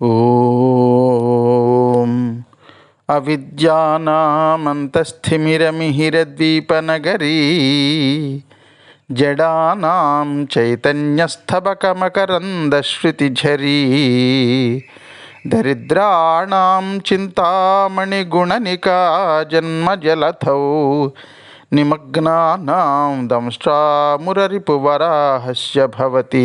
ॐ अविद्यानामन्तस्थिमिरमिहिरद्वीपनगरी जडानां चैतन्यस्तबकमकरन्दश्रुतिझरी दरिद्राणां चिन्तामणिगुणनिका जन्मजलथौ निमग्नानां दंष्ट्रामुररिपुवराहस्य भवति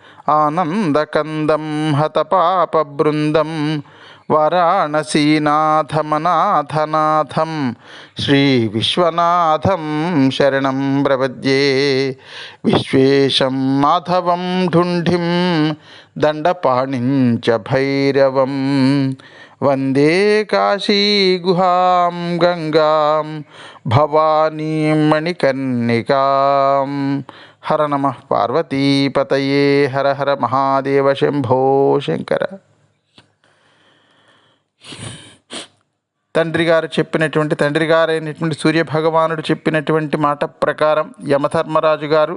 ఆనందకందం హతపాపబృందం వారాణసీనాథమనాథనాథం శ్రీ విశ్వనాథం శరణం ప్రపద్యే విశ్వేశం మాధవం ఢుంఢిం దండపాణించ భైరవం वंदे काशी गुहा गंगा भवानी मणिकर्णिकां। हर पार्वती पतए हर हर महादेव शंभो शंकर। తండ్రి గారు చెప్పినటువంటి తండ్రి గారైనటువంటి సూర్యభగవానుడు చెప్పినటువంటి మాట ప్రకారం యమధర్మరాజు గారు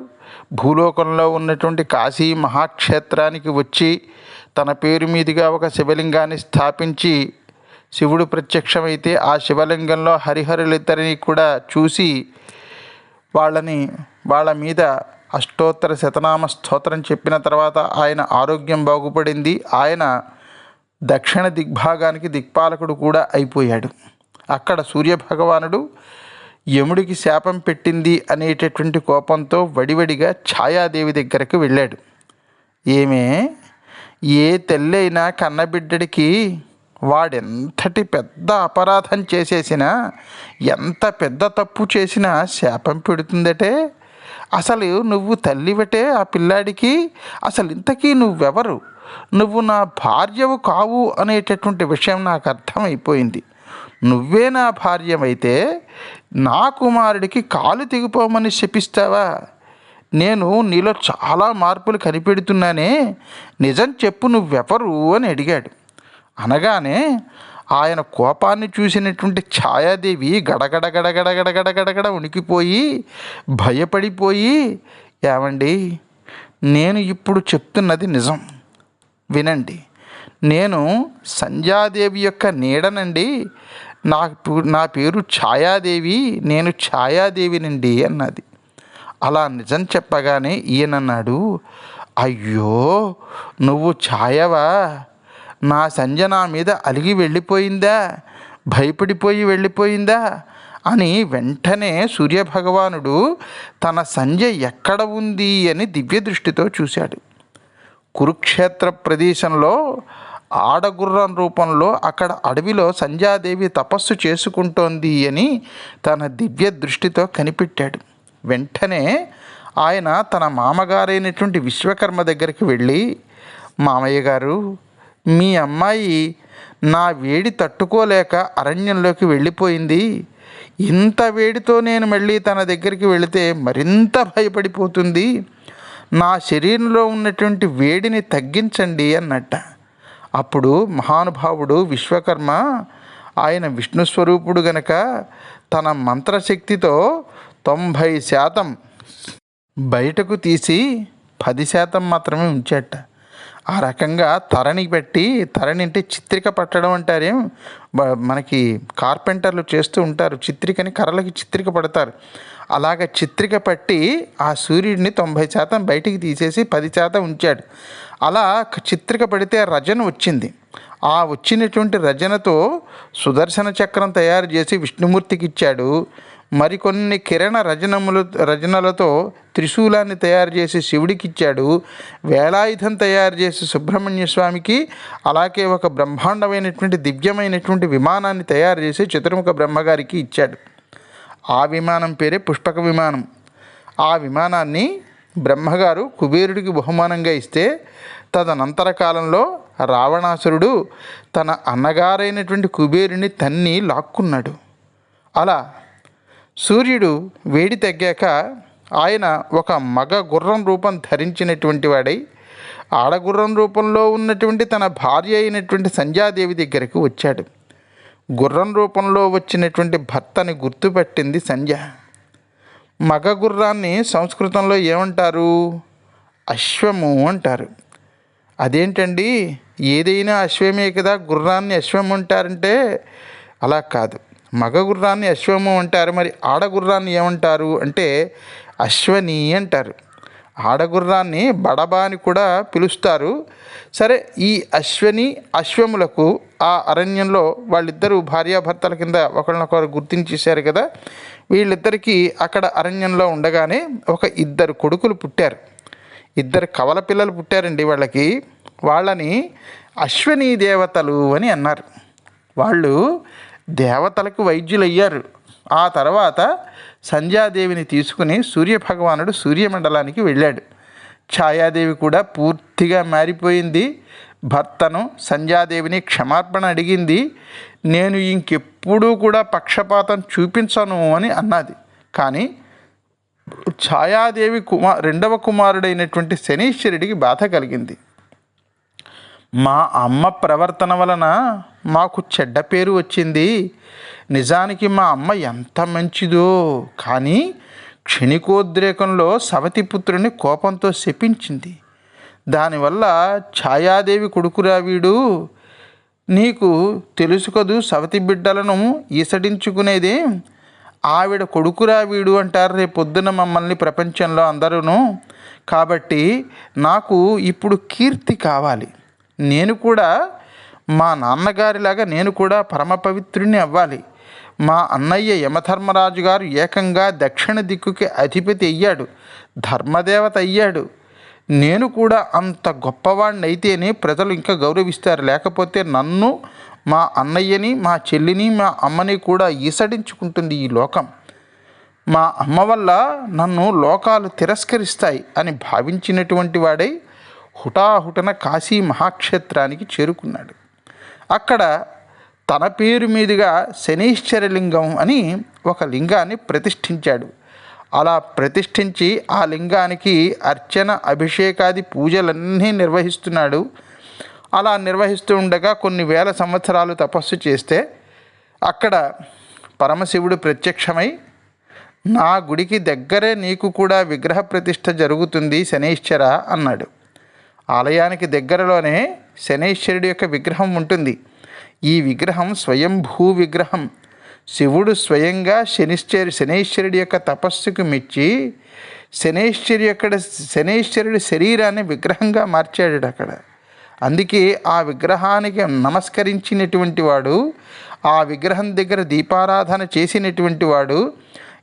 భూలోకంలో ఉన్నటువంటి కాశీ మహాక్షేత్రానికి వచ్చి తన పేరు మీదుగా ఒక శివలింగాన్ని స్థాపించి శివుడు ప్రత్యక్షమైతే ఆ శివలింగంలో హరిహరులిద్దరిని కూడా చూసి వాళ్ళని వాళ్ళ మీద అష్టోత్తర శతనామ స్తోత్రం చెప్పిన తర్వాత ఆయన ఆరోగ్యం బాగుపడింది. ఆయన దక్షిణ దిగ్భాగానికి దిక్పాలకుడు కూడా అయిపోయాడు. అక్కడ సూర్యభగవానుడు యముడికి శాపం పెట్టింది అనేటటువంటి కోపంతో వడివడిగా ఛాయాదేవి దగ్గరకు వెళ్ళాడు. ఏమే? ఏ తెల్లైనా కన్నబిడ్డడికి వాడెంతటి పెద్ద అపరాధం చేసేసినా ఎంత పెద్ద తప్పు చేసినా శాపం పెడుతుందటే. అసలు నువ్వు తల్లివటే ఆ పిల్లాడికి? అసలు ఇంతకీ నువ్వెవరు? నువ్వు నా భార్యవు కావు అనేటటువంటి విషయం నాకు అర్థమైపోయింది. నువ్వే నా భార్యమైతే నా కుమారుడికి కాలు తెగిపోమని శపిస్తావా? నేను నీలో చాలా మార్పులు కనిపెడుతున్నానే నిజం చెప్పు నువ్వెవరు అని అడిగాడు. అనగానే ఆయన కోపాన్ని చూసినటువంటి ఛాయాదేవి గడగడ గడగడ గడగడ గడగడ ఉనికిపోయి భయపడిపోయి ఏమండి నేను ఇప్పుడు చెప్తున్నది నిజం. వినండి. నేను సంధ్యాదేవి యొక్క నీడనండి. నా నా పేరు ఛాయాదేవి నేను ఛాయాదేవినండి అన్నది. అలా నిజం చెప్పగానే ఈయనన్నాడు అయ్యో నువ్వు ఛాయవా? నా సంజ నా మీద అలిగి వెళ్ళిపోయిందా? భయపడిపోయి వెళ్ళిపోయిందా? అని వెంటనే సూర్యభగవానుడు తన సంజ ఎక్కడ ఉంది అని దివ్య దృష్టితో చూశాడు. కురుక్షేత్ర ప్రదేశంలో ఆడగుర్రం రూపంలో అక్కడ అడవిలో సంధ్యాదేవి తపస్సు చేసుకుంటోంది అని తన దివ్య దృష్టితో కనిపెట్టాడు. వెంటనే ఆయన తన మామగారైనటువంటి విశ్వకర్మ దగ్గరికి వెళ్ళి మామయ్య గారు మీ అమ్మాయి నా వేడి తట్టుకోలేక అరణ్యంలోకి వెళ్ళిపోయింది. ఇంత వేడితో నేను మళ్ళీ తన దగ్గరికి వెళితే మరింత భయపడిపోతుంది. నా శరీరంలో ఉన్నటువంటి వేడిని తగ్గించండి అన్నట్ట. అప్పుడు మహానుభావుడు విశ్వకర్మ ఆయన విష్ణు స్వరూపుడు గనక తన మంత్రశక్తితో తొంభై శాతం బయటకు తీసి పది శాతం మాత్రమే ఉంచేట ఆ రకంగా తరణి పెట్టి తరణి అంటే చిత్రిక పట్టడం అంటారేం బ- మనకి కార్పెంటర్లు చేస్తూ ఉంటారు చిత్రికని కర్రలకి చిత్రిక పడతారు. అలాగ చిత్రిక పట్టి ఆ సూర్యుడిని తొంభై శాతం బయటికి తీసేసి పది శాతం ఉంచాడు. అలా చిత్రిక పడితే రజన వచ్చింది. ఆ వచ్చినటువంటి రజనతో సుదర్శన చక్రం తయారు చేసి విష్ణుమూర్తికి ఇచ్చాడు. మరికొన్ని కిరణ రజనములు రజనలతో త్రిశూలాన్ని తయారు చేసి శివుడికి ఇచ్చాడు వేలాయుధం తయారు చేసి సుబ్రహ్మణ్య స్వామికి అలాగే ఒక బ్రహ్మాండమైనటువంటి దివ్యమైనటువంటి విమానాన్ని తయారు చేసి చతుర్ముఖ బ్రహ్మగారికి ఇచ్చాడు. ఆ విమానం పేరే పుష్పక విమానం. ఆ విమానాన్ని బ్రహ్మగారు కుబేరుడికి బహుమానంగా ఇస్తే తదనంతర కాలంలో రావణాసురుడు తన అన్నగారైనటువంటి కుబేరుని తన్ని లాక్కున్నాడు. అలా సూర్యుడు వేడి తగ్గాక ఆయన ఒక మగ గుర్రం రూపం ధరించినటువంటి వాడై ఆడగుర్రం రూపంలో ఉన్నటువంటి తన భార్య అయినటువంటి సంధ్యాదేవి దగ్గరికి వచ్చాడు. గుర్రం రూపంలో వచ్చినటువంటి భర్తని గుర్తుపెట్టింది సంధ్య. మగ గుర్రాన్ని సంస్కృతంలో ఏమంటారు? అశ్వము అంటారు. అదేంటండి? ఏదైనా అశ్వమే కదా గుర్రాన్ని అశ్వం అంటారంటే అలా కాదు. మగ గుర్రాన్ని అశ్వము అంటారు మరి ఆడగుర్రాన్ని ఏమంటారు అంటే అశ్వని అంటారు. ఆడగుర్రాన్ని బడబా అని కూడా పిలుస్తారు. సరే ఈ అశ్వని అశ్వములకు ఆ అరణ్యంలో వాళ్ళిద్దరూ భార్యాభర్తల కింద ఒకరినొకరు గుర్తించేశారు కదా. వీళ్ళిద్దరికీ అక్కడ అరణ్యంలో ఉండగానే ఒక ఇద్దరు కొడుకులు పుట్టారు. ఇద్దరు కవల పిల్లలు పుట్టారండి వాళ్ళకి. వాళ్ళని అశ్వనీ దేవతలు అని అన్నారు. వాళ్ళు దేవతలకు వైద్యులయ్యారు. ఆ తర్వాత సంధ్యాదేవిని తీసుకుని సూర్యభగవానుడు సూర్యమండలానికి వెళ్ళాడు. ఛాయాదేవి కూడా పూర్తిగా మారిపోయింది. భర్తను సంధ్యాదేవిని క్షమార్పణ అడిగింది. నేను ఇంకెప్పుడూ కూడా పక్షపాతం చూపించను అని అన్నది. కానీ ఛాయాదేవి కుమార్ రెండవ కుమారుడైనటువంటి శనీశ్వరుడికి బాధ కలిగింది. మా అమ్మ ప్రవర్తన వలన మాకు చెడ్డ పేరు వచ్చింది. నిజానికి మా అమ్మ ఎంత మంచిదో. కానీ క్షణికోద్రేకంలో సవతిపుత్రుని కోపంతో శపించింది. దానివల్ల ఛాయాదేవి కొడుకురా వీడు. నీకు తెలుసు కదూ సవతి బిడ్డలను ఈసడించుకునేది. ఆవిడ కొడుకురా వీడు అంటారు రేపు పొద్దున మమ్మల్ని ప్రపంచంలో అందరూను. కాబట్టి నాకు ఇప్పుడు కీర్తి కావాలి. నేను కూడా మా నాన్నగారిలాగా నేను కూడా పరమ పవిత్రుని అవ్వాలి. మా అన్నయ్య యమధర్మరాజు గారు ఏకంగా దక్షిణ దిక్కుకి అధిపతి అయ్యాడు ధర్మదేవత అయ్యాడు. నేను కూడా అంత గొప్పవాడిని అయితేనే ప్రజలు ఇంకా గౌరవిస్తారు. లేకపోతే నన్ను మా అన్నయ్యని మా చెల్లిని మా అమ్మని కూడా ఈసడించుకుంటుంది ఈ లోకం. మా అమ్మ వల్ల నన్ను లోకాలు తిరస్కరిస్తాయి అని భావించినటువంటి వాడై హుటాహుటన కాశీ మహాక్షేత్రానికి చేరుకున్నాడు. అక్కడ తన పేరు మీదుగా శనీశ్వరలింగం అని ఒక లింగాన్ని ప్రతిష్ఠించాడు. అలా ప్రతిష్ఠించి ఆ లింగానికి అర్చన అభిషేకాది పూజలన్నీ నిర్వహిస్తున్నాడు. అలా నిర్వహిస్తూ ఉండగా కొన్ని వేల సంవత్సరాలు తపస్సు చేస్తే అక్కడ పరమశివుడు ప్రత్యక్షమై నా గుడికి దగ్గరే నీకు కూడా విగ్రహ ప్రతిష్ఠ జరుగుతుంది శనీశ్వర అన్నాడు. ఆలయానికి దగ్గరలోనే శనైశ్వరుడి యొక్క విగ్రహం ఉంటుంది. ఈ విగ్రహం స్వయంభూ విగ్రహం. శివుడు స్వయంగా శనిశ్చరి శనైశ్వరుడి యొక్క తపస్సుకు మెచ్చి శనైశ్వరి యొక్క శనైశ్వరుడి శరీరాన్ని విగ్రహంగా మార్చాడు అక్కడ. అందుకే ఆ విగ్రహానికి నమస్కరించినటువంటి వాడు ఆ విగ్రహం దగ్గర దీపారాధన చేసినటువంటి వాడు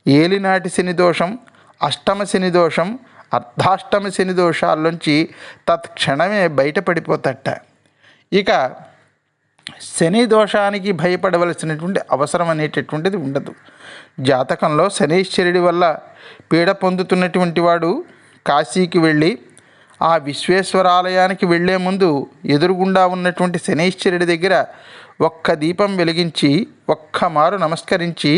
ఏలినాటి శని దోషం అష్టమ శని దోషం అర్ధాష్టమ శని దోషాల్లోంచి తత్క్షణమే బయటపడిపోతట. ఇక శని దోషానికి భయపడవలసినటువంటి అవసరం అనేటటువంటిది ఉండదు. జాతకంలో శనీశ్వరుడి వల్ల పీడ పొందుతున్నటువంటి వాడు కాశీకి వెళ్ళి ఆ విశ్వేశ్వరాలయానికి వెళ్ళే ముందు ఎదురుగుండా ఉన్నటువంటి శనీశ్వరుడి దగ్గర ఒక్క దీపం వెలిగించి ఒక్క మారు నమస్కరించి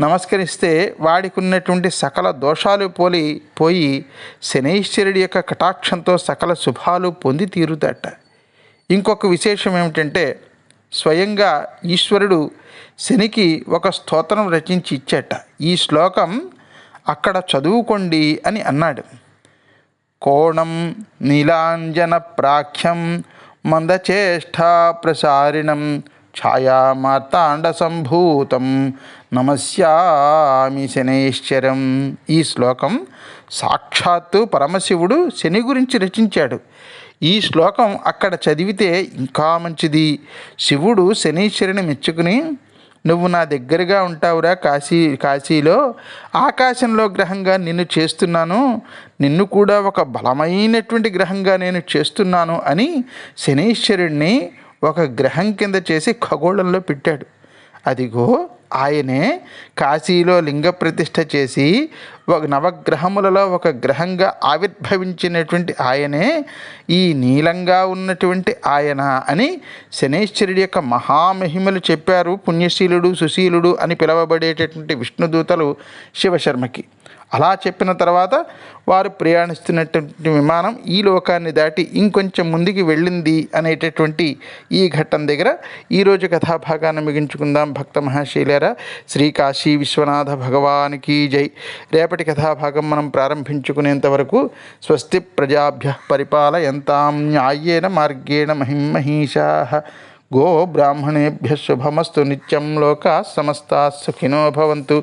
నమస్కరిస్తే వాడికి ఉన్నటువంటి సకల దోషాలు పోలి పోయి శనైశ్వరుడి యొక్క కటాక్షంతో సకల శుభాలు పొంది తీరుతాట ఇంకొక విశేషం ఏమిటంటే స్వయంగా ఈశ్వరుడు శనికి ఒక స్తోత్రం రచించి ఇచ్చాట. ఈ శ్లోకం అక్కడ చదువుకోండి అని అన్నాడు. కోణం నీలాంజన ప్రాఖ్యం మందచేష్టా ప్రసారిణం ఛాయామార్తాండ సంభూతం నమస్యామి శనైశ్చరం. ఈ శ్లోకం సాక్షాత్తు పరమశివుడు శని గురించి రచించాడు. ఈ శ్లోకం అక్కడ చదివితే ఇంకా మంచిది. శివుడు శనీశ్వరుని మెచ్చుకుని నువ్వు నా దగ్గరగా ఉంటావురా కాశీ కాశీలో. ఆకాశంలో గ్రహంగా నిన్ను చేస్తున్నాను. నిన్ను కూడా ఒక బలమైనటువంటి గ్రహంగా నేను చేస్తున్నాను అని శనీశ్వరుణ్ణి ఒక గ్రహం కింద చేసి ఖగోళంలో పెట్టాడు. అదిగో ఆయనే కాశీలో లింగ ప్రతిష్ఠ చేసి ఒక నవగ్రహములలో ఒక గ్రహంగా ఆవిర్భవించినటువంటి ఆయనే ఈ నీలంగా ఉన్నటువంటి ఆయన అని శనేశ్వరుడి యొక్క మహామహిమలు చెప్పారు పుణ్యశీలుడు సుశీలుడు అని పిలువబడేటటువంటి విష్ణుదూతలు శివశర్మకి. అలా చెప్పిన తర్వాత వారు ప్రయాణిస్తున్నటువంటి విమానం ఈ లోకాన్ని దాటి ఇంకొంచెం ముందుకి వెళ్ళింది అనేటటువంటి ఈ ఘట్టం దగ్గర ఈరోజు కథాభాగాన్ని ముగించుకుందాం. భక్త మహాశీలేరా శ్రీ కాశీ విశ్వనాథ భగవానికి జై. రేపటి కథాభాగం మనం ప్రారంభించుకునేంత వరకు స్వస్తి ప్రజాభ్య పరిపాలయంతాం. న్యాయేన మార్గేణ మహిమహీషా గో బ్రాహ్మణేభ్య శుభమస్తు. నిత్యం లోకా సమస్తా సుఖినో భవంతు.